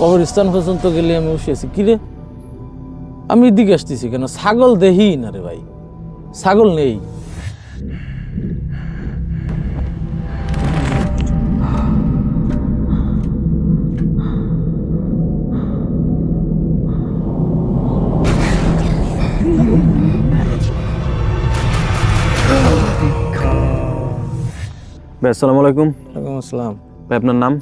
কবরস্থান পর্যন্ত গেলে আমি আছি। কিরে আমি এদিকে আসতেছি কেন? ছাগল দেহি না রে ভাই। ছাগল নেই। ভাই আসসালামু আলাইকুম। ওয়ালাইকুম আসসালাম। ভাই আপনার নাম?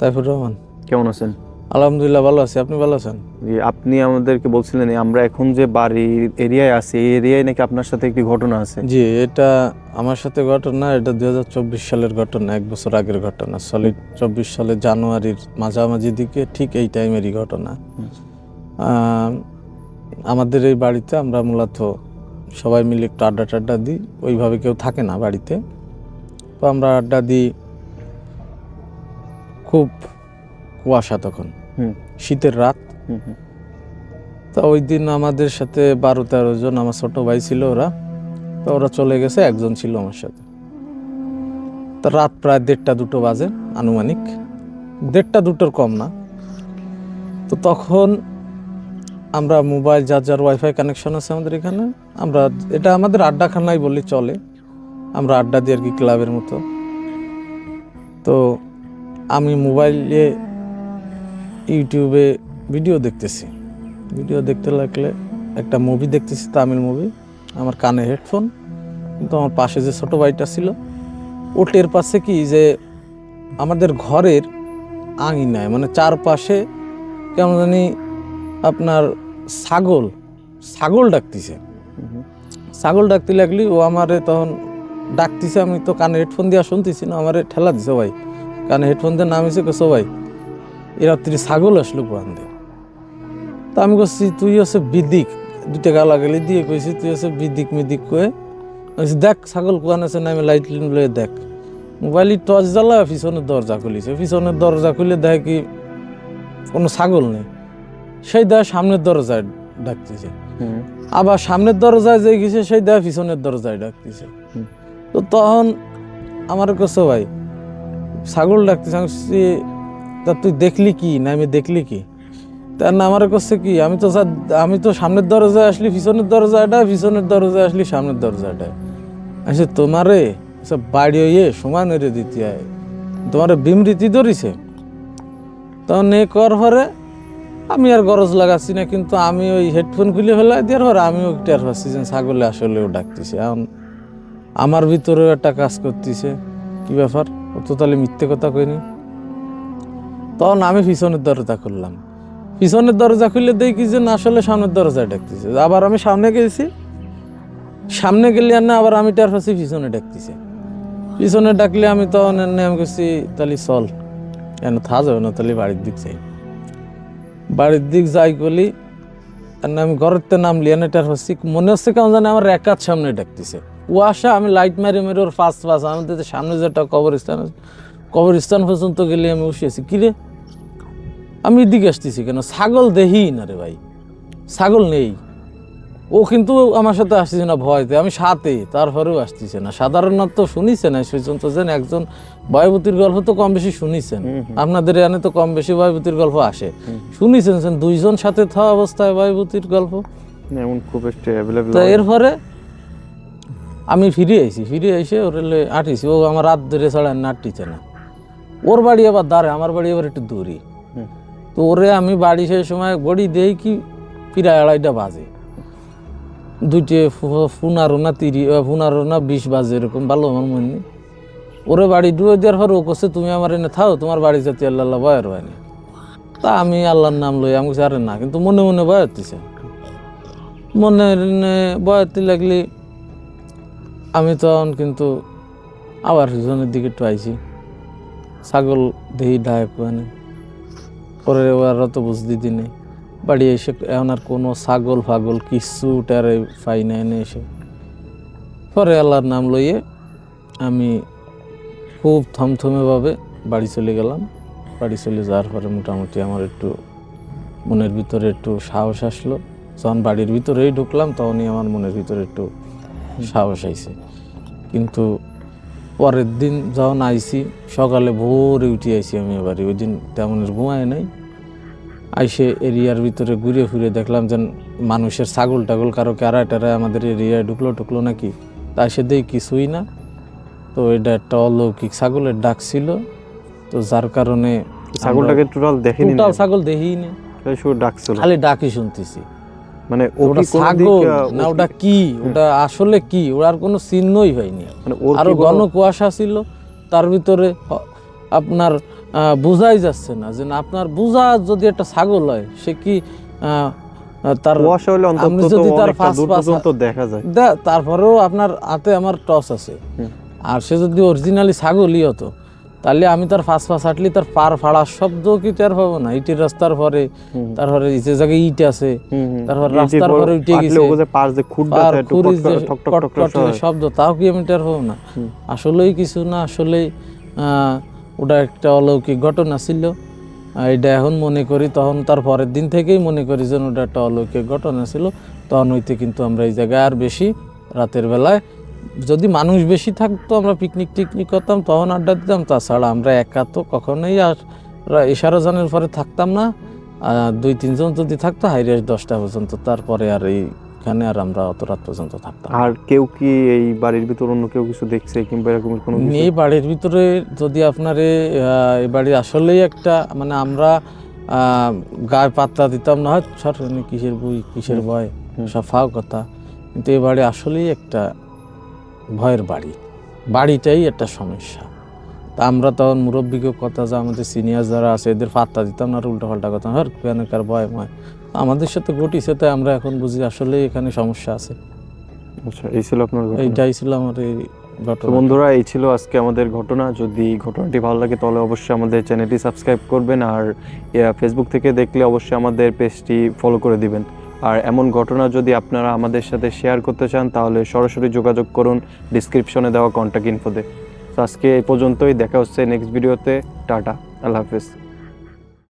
তাইফুর রহমান। কেমন আছেন? আলহামদুলিল্লাহ ভালো আছি। আপনি ভালো আছেন? জি, আপনি আমাদেরকে বলছিলেন আমরা এখন যে বাড়ির এরিয়ায় আছি এই এরিয়ায় নাকি আপনার সাথে একটি ঘটনা আছে? জি এটা আমার সাথে ঘটনা এটা দুই হাজার চব্বিশ সালের ঘটনা এক বছর আগের ঘটনা। সলিড চব্বিশ সালের জানুয়ারির মাঝামাঝি দিকে ঠিক এই টাইমেরই ঘটনা। আমাদের এই বাড়িতে আমরা মূলত সবাই মিলে একটু আড্ডা টাড্ডা দিই ওইভাবে কেউ থাকে না বাড়িতে। তো আমরা আড্ডা দিই খুব কুয়াশা তখন। শীতের রাত। তো ওই দিন আমাদের সাথে বারো তেরো জন আমার ছোট ভাই ছিল ওরা। তো ওরা চলে গেছে একজন ছিল আমার সাথে। তো রাত প্রায় দেড়টা দুটো বাজে আনুমানিক। দেড়টা দুটোর কম না। তো তখন আমরা মোবাইল যার যার ওয়াইফাই কানেকশন আছে আমাদের এখানে আমরা এটা আমাদের আড্ডাখানাই বললে চলে। আমরা আড্ডা দিই আর কি ক্লাবের মতো। তো আমি মোবাইলে ইউটিউবে ভিডিও দেখতেছি। ভিডিও দেখতে লাগলে একটা মুভি দেখতেছি, তামিল মুভি আমার কানে হেডফোন কিন্তু আমার পাশে যে ছোটো ভাইটা ছিল ওটের পাশে কি যে আমাদের ঘরের আঙিনায় মানে চারপাশে কেমন জানি আপনার ছাগল ছাগল ডাকতেছে। ছাগল ডাকতে লাগলি ও আমারে তখন ডাকতেছে, আমি তো কানে হেডফোন দিয়ে শুনতেছি না, আমারে ঠেলা দিছে ভাই। কানে হেডফোন দিয়ে নামিছে এ রাত্রি ছাগল আসলো কোয়ান দিয়ে। তা আমি করছি তুই হচ্ছে বিদিক। দুটা গালা গালি দিয়ে কইছি তুই হচ্ছে বিদিক মিদিক কয়ে দেখ ছাগল কোয়ান আছে না আমি লাইট লয়ে দেখ। মোবাইলের টর্চ জ্বালা পিছনের দরজা খুলিছে। পিছনের দরজা খুলে দেখে কি কোনো ছাগল নেই। সেই দেয় সামনের দরজায় ডাকতেছে। আবার সামনের দরজায় যে গেছে সেই দেয় পিছনের দরজায় ডাকতেছে। তো তখন আমার কাছে ভাই ছাগল ডাকতেছে তা তুই দেখলি কি? না আমি দেখলি কি? তার না, আমার কাছে কি? আমি তো স্যার, আমি তো সামনের দরজায় আসলি, পিছনের দরজাটা পিছনের দরজায় আসলি, সামনের দরজাটা আচ্ছা তোমারে সব বাড়ি হইয়ে সমান হয়ে দিতে হয়। তোমার বিমৃতি ধরিছে। তখন এ কর পরে, আমি আর গরজ লাগাচ্ছি না, কিন্তু আমি ওই হেডফোন খুলে ফেলাই দেওয়ার পর আমিও টের পাচ্ছি যে ছাগলে আসলেও ডাকতেছে। এখন আমার ভিতরেও একটা কাজ করতেছে। কি ব্যাপার? ও তো তাহলে মিথ্যে কথা কইনি। তখন আমি পিছনের দরজা খুললাম। পিছনের দরজা খুললে দেখি যে না, আসলে সামনের দরজায় ডাকতেছে। আবার আমি সামনে গেছি। সামনে গেলে আর না, আবার আমি টের পাচ্ছি পিছনে ডাকতেছে। পিছনে ডাকলে আমি তখন এনে আমি করছি তাহলে চল। কেন থা যাবে না, তাহলে বাড়ির দিক যাই। বাড়ির দিক যাই বলি, আর না, আমি ঘরের তে নামলি এনে টের পাচ্ছি। মনে হচ্ছে কেমন জানি আমার একাত সামনে ডাকতেছে। কুয়াশা, আমি লাইট মারি মেরে ওর ফার্স্ট ফার্স্ট আমাদের সামনে যেটা কবরস্থান কবরস্থান পর্যন্ত গেলে আমি বসে আছি। কিরে আমি এদিকে আসতেছি কেন? ছাগল দেহি না রে ভাই। ছাগল নেই। ও কিন্তু আমার সাথে আসতেছে না ভয়তে আমি সাথে তারপরেও আসতেছে না। সাধারণত শুনিছেন না সুজন তো যেন একজন ভয়বতীর গল্প তো কম বেশি শুনিছেন। আপনাদের এখানে তো কম বেশি ভয়বতীর গল্প আসে। শুনিছেন দুইজন সাথে থাকা অবস্থায় ভয়বতীর গল্প? এমন খুব একটা অ্যাভেলেবল তো এরপরে আমি ফিরে আইছি ফিরে এসে ওর আটিছি। ও আমার রাত ধরে ছাড়া নাটিছে না। ওর বাড়ি আবার দাঁড়ে আমার বাড়ি আবার একটু দূরে। তো ওরে আমি বাড়ি সেই সময় গড়ি দেই কি প্রায় আড়াইটা বাজে। দুইটে পনেরো না তিরি আহ, পনেরো না বিশ বাজে এরকম ভালো আমার মনে নেই। ওরে বাড়ি ডুবে দেওয়ার পর ও করছে তুমি আমার এনে থাও তোমার বাড়ি যাতে আল্লাহ আল্লাহ বয়ের হয় না। তা আমি আল্লাহর নাম লই আমি আরে না কিন্তু মনে মনে বয় হতেছে মনে বয়াতে লাগলি আমি তখন কিন্তু আবার পিছনের দিকে একটু আইছি। ছাগল দেহি ডায় মানে পরে ওরা তো বুঝতে দিনে বাড়ি এসে এখন আর কোনো ছাগল ফাগল কিচ্ছু টেরে পাই না এনে এসে। পরে আল্লাহর নাম লইয়ে আমি খুব থমথমেভাবে বাড়ি চলে গেলাম। বাড়ি চলে যাওয়ার পরে মোটামুটি আমার একটু মনের ভিতরে একটু সাহস আসলো। যখন বাড়ির ভিতরেই ঢুকলাম তখনই আমার মনের ভিতরে একটু সাহস আইছে। কিন্তু পরের দিন যখন আইছি সকালে ভোরে উঠে আইসি আমি এবারে। ওই দিন তেমন ঘুমায় নাই। আইসে এরিয়ার ভিতরে ঘুরে ফিরে দেখলাম যে মানুষের ছাগল টাগল কারও ক্যারায় টেরায় আমাদের এরিয়ায় ঢুকলো ঢুকলো নাকি? তা সে দেখি কিছুই না। তো এটা একটা অলৌকিক ছাগলের ডাক ছিল। তো যার কারণে ছাগলটাকে টোটাল দেখেনি টোটাল ছাগল দেখিই না শুধু ডাকছিল খালি ডাকই শুনতেছি। মানে ওটা কি ছাগল না ওটা কি ওটা আসলে কি ওটার কোনো চিহ্নই হয়নি। মানে আরও ঘন কুয়াশা ছিল তার ভিতরে আপনার বোঝাই যাচ্ছে না যে আপনার বোঝা যদি একটা ছাগল হয় সে কি তার কুয়াশা হলে অন্তত তো যদি তার পর্যন্ত দেখা যায়। তারপরেও আপনার হাতে আমার টস আছে। আর সে যদি অরিজিনালি ছাগলই হতো তাহলে আমি তার ফাঁস ফাঁস হাঁটলি তার পার ফাড়ার শব্দ কি টের পাবো না। ইটের রাস্তার পরে তারপরে যে জায়গায় ইট আছে। তারপর রাস্তার পরে উঠে গেছে। শব্দ তাও কি আমি টের পাবো না? আসলেই কিছু না আসলেই আহ, ওটা একটা অলৌকিক ঘটনা ছিল। এটা এখন মনে করি তখন তার পরের দিন থেকেই মনে করি যেন ওটা একটা অলৌকিক ঘটনা ছিল। তখন হইতে কিন্তু আমরা এই জায়গায় আর বেশি রাতের বেলায় যদি মানুষ বেশি থাকতো আমরা পিকনিক টিকনিক করতাম তখন আড্ডা দিতাম। তাছাড়া আমরা একা তো কখনোই আর রা- ইশারা জানের পরে থাকতাম না। দুই তিনজন যদি থাকতো হাইরেস্ট দশটা পর্যন্ত। তারপরে আর এইখানে আর আমরা অত রাত পর্যন্ত থাকতাম আর কেউ কি এই বাড়ির ভিতর অন্য কেউ কিছু দেখছে কিংবা এরকম কোনো? এই বাড়ির ভিতরে যদি আপনার এই বাড়ি আসলেই একটা মানে আমরা গায়ে পাত্তা দিতাম না। হয় সরকারি কিসের বই কিসের। ভয়? সব ফাও কথা। কিন্তু এই বাড়ি আসলেই একটা ভয়ের বাড়ি। বাড়িটাই একটা সমস্যা। তা আমরা তখন মুরব্বীকে কথা যে আমাদের সিনিয়র যারা আছে এদের পাত্তা দিতাম না উল্টো পাল্টা কথা। হর কেনকার ভয় ময় আমাদের সাথে ঘটিছে তাই আমরা এখন বুঝি আসলে এখানে সমস্যা আছে। আচ্ছা এই ছিল আপনার এইটাই ছিল আমার এই ঘটনা। বন্ধুরা এই ছিল আজকে আমাদের ঘটনা। যদি ঘটনাটি ভালো লাগে তাহলে অবশ্যই আমাদের চ্যানেলটি সাবস্ক্রাইব করবেন আর ফেসবুক থেকে দেখলে অবশ্যই আমাদের পেজটি ফলো করে দিবেন। আর এমন ঘটনা যদি আপনারা আমাদের সাথে শেয়ার করতে চান, তাহলে সরাসরি যোগাযোগ করুন। ডিসক্রিপশনে দেওয়া কন্ট্যাক্ট ইনফোতে তো আজকে এই পর্যন্তই। দেখা হচ্ছে নেক্সট ভিডিওতে টাটা। আল্লাহ হাফেজ।